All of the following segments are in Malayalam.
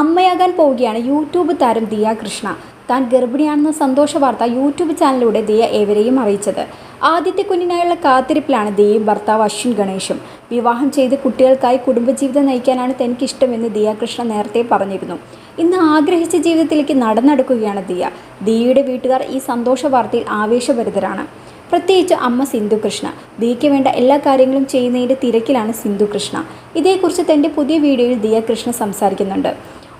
അമ്മയാകാൻ പോവുകയാണ് യൂട്യൂബ് താരം ദിയ കൃഷ്ണ. താൻ ഗർഭിണിയാണെന്ന സന്തോഷ വാർത്ത യൂട്യൂബ് ചാനലിലൂടെ ദിയ ഏവരെയും അറിയിച്ചത്. ആദ്യത്തെ കുഞ്ഞിനായുള്ള കാത്തിരിപ്പിലാണ് ദിയയും ഭർത്താവ് അശ്വിൻ ഗണേഷും. വിവാഹം ചെയ്ത് കുട്ടികൾക്കായി കുടുംബജീവിതം നയിക്കാനാണ് തനിക്കിഷ്ടമെന്ന് ദിയ കൃഷ്ണ നേരത്തെ പറഞ്ഞിരുന്നു. ഇന്ന് ആഗ്രഹിച്ച ജീവിതത്തിലേക്ക് നടന്നെടുക്കുകയാണ് ദിയ. ദിയയുടെ വീട്ടുകാർ ഈ സന്തോഷ വാർത്തയിൽ ആവേശഭരിതരാണ്. പ്രത്യേകിച്ച് അമ്മ സിന്ധു കൃഷ്ണ. ദിയയ്ക്ക് വേണ്ട എല്ലാ കാര്യങ്ങളും ചെയ്യുന്നതിന്റെ തിരക്കിലാണ് സിന്ധു കൃഷ്ണ. ഇതേക്കുറിച്ച് തന്റെ പുതിയ വീഡിയോയിൽ ദിയ കൃഷ്ണ സംസാരിക്കുന്നുണ്ട്.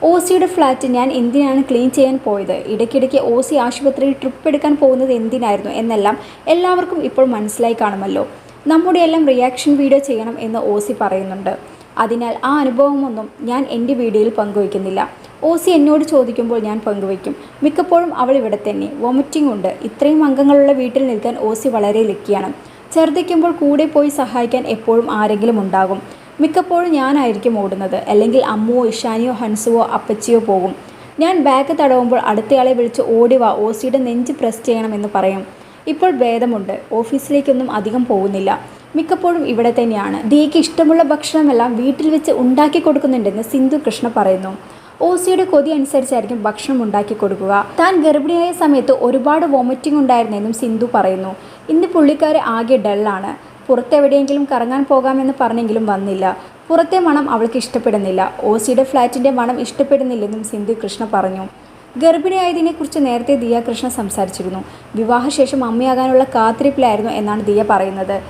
ഓസിയുടെ ഫ്ലാറ്റ് ഞാൻ എന്തിനാണ് ക്ലീൻ ചെയ്യാൻ പോയത്? ഇടയ്ക്കിടയ്ക്ക് ഓസി ആശുപത്രിയിൽ ട്രിപ്പ് എടുക്കാൻ പോകുന്നത് എന്തിനായിരുന്നു? എന്നെല്ലാം എല്ലാവർക്കും ഇപ്പോൾ മനസ്സിലായി കാണുമല്ലോ. നമ്മുടെ എല്ലാം റിയാക്ഷൻ വീഡിയോ ചെയ്യണം എന്ന് ഓസി പറയുന്നുണ്ട്. അതിനാൽ ആ അനുഭവമൊന്നും ഞാൻ എന്റെ വീഡിയോയിൽ പങ്കുവയ്ക്കുന്നില്ല. ഓസി എന്നോട് ചോദിക്കുമ്പോൾ ഞാൻ പങ്കുവയ്ക്കും. മിക്കപ്പോഴും അവൾ ഇവിടെ തന്നെ. വൊമിറ്റിംഗ് ഉണ്ട്. ഇത്രയും അംഗങ്ങളുള്ള വീട്ടിൽ നിൽക്കാൻ ഓസി വളരെ ലക്കിയാണ്. ഛർദ്ദിക്കുമ്പോൾ കൂടെ പോയി സഹായിക്കാൻ എപ്പോഴും ആരെങ്കിലും ഉണ്ടാകും. മിക്കപ്പോഴും ഞാനായിരിക്കും ഓടുന്നത്. അല്ലെങ്കിൽ അമ്മുവോ ഇഷാനിയോ ഹൻസുവോ അപ്പച്ചിയോ പോകും. ഞാൻ ബാഗ് തടവുമ്പോൾ അടുത്തയാളെ വിളിച്ച് ഓടിവ ഓസിയുടെ നെഞ്ച് പ്രസ് ചെയ്യണമെന്ന് പറയും. ഇപ്പോൾ ഭേദമുണ്ട്. ഓഫീസിലേക്കൊന്നും അധികം പോകുന്നില്ല. മിക്കപ്പോഴും ഇവിടെ തന്നെയാണ്. ദീക്ക് ഇഷ്ടമുള്ള ഭക്ഷണമെല്ലാം വീട്ടിൽ വെച്ച് ഉണ്ടാക്കി കൊടുക്കുന്നുണ്ടെന്ന് സിന്ധു കൃഷ്ണ പറയുന്നു. ഓസിയുടെ കൊതി അനുസരിച്ചായിരിക്കും ഭക്ഷണം ഉണ്ടാക്കി കൊടുക്കുക. താൻ ഗർഭിണിയായ സമയത്ത് ഒരുപാട് വോമിറ്റിംഗ് ഉണ്ടായിരുന്നെന്നും സിന്ധു പറയുന്നു. ഇന്ന് പുള്ളിക്കാരെ ആകെ ഡള്ളാണ് പുറത്തെവിടെയെങ്കിലും കറങ്ങാൻ പോകാമെന്ന് പറഞ്ഞെങ്കിലും വന്നില്ല. പുറത്തെ മണം അവൾക്ക് ഇഷ്ടപ്പെടുന്നില്ല. ഓസിയുടെ ഫ്ളാറ്റിന്റെ മണം ഇഷ്ടപ്പെടുന്നില്ലെന്നും സിന്ധു കൃഷ്ണ പറഞ്ഞു. ഗർഭിണിയായതിനെക്കുറിച്ച് നേരത്തെ ദിയ കൃഷ്ണ സംസാരിച്ചിരുന്നു. വിവാഹശേഷം അമ്മയാകാനുള്ള കാത്തിരിപ്പിലായിരുന്നു എന്നാണ് ദിയ പറയുന്നത്.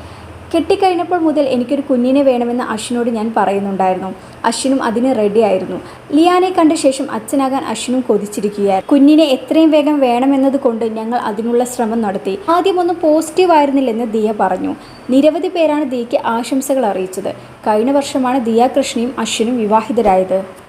കെട്ടിക്കഴിഞ്ഞപ്പോൾ മുതൽ എനിക്കൊരു കുഞ്ഞിനെ വേണമെന്ന് അശ്വിനോട് ഞാൻ പറയുന്നുണ്ടായിരുന്നു. അശ്വിനും അതിന് റെഡിയായിരുന്നു ലിയാനെ കണ്ട ശേഷം അച്ഛനാകാൻ അശ്വിനും കൊതിച്ചിരിക്കുകയായിരുന്നു. കുഞ്ഞിനെ എത്രയും വേഗം വേണമെന്നത് കൊണ്ട് ഞങ്ങൾ അതിനുള്ള ശ്രമം നടത്തി. ആദ്യമൊന്നും പോസിറ്റീവ് ആയിരുന്നില്ലെന്ന് ദിയ പറഞ്ഞു. നിരവധി പേരാണ് ദിയയ്ക്ക് ആശംസകൾ അറിയിച്ചത്. കഴിഞ്ഞ വർഷമാണ് ദിയ കൃഷ്ണയും അശ്വിനും വിവാഹിതരായത്.